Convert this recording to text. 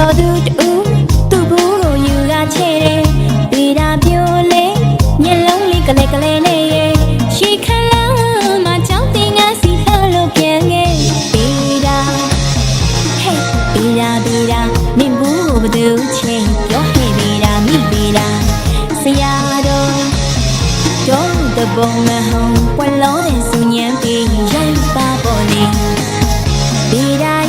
တော်သူတူသူ့ဘူးကိုယူကချဲ့တယ်ဒေတာပြိုလေးမျက်လုံးလေးကလေးကလေးနဲ့ရေရှီခလာမှာကြောင်းတင်ကစီလှလို့ပြန်ငယ်ဒေတာဟေးဒေတာဒေတာနင်ဘူးကိုဘသူချဲ့ပြောဟေးဒေတာမိဒေတာဆရာတော်တော်တဘုံမဟုံပွက်လုံးတဲ့ဆူညံပြီးရိုက်ပါပေါ်နေဒေတာ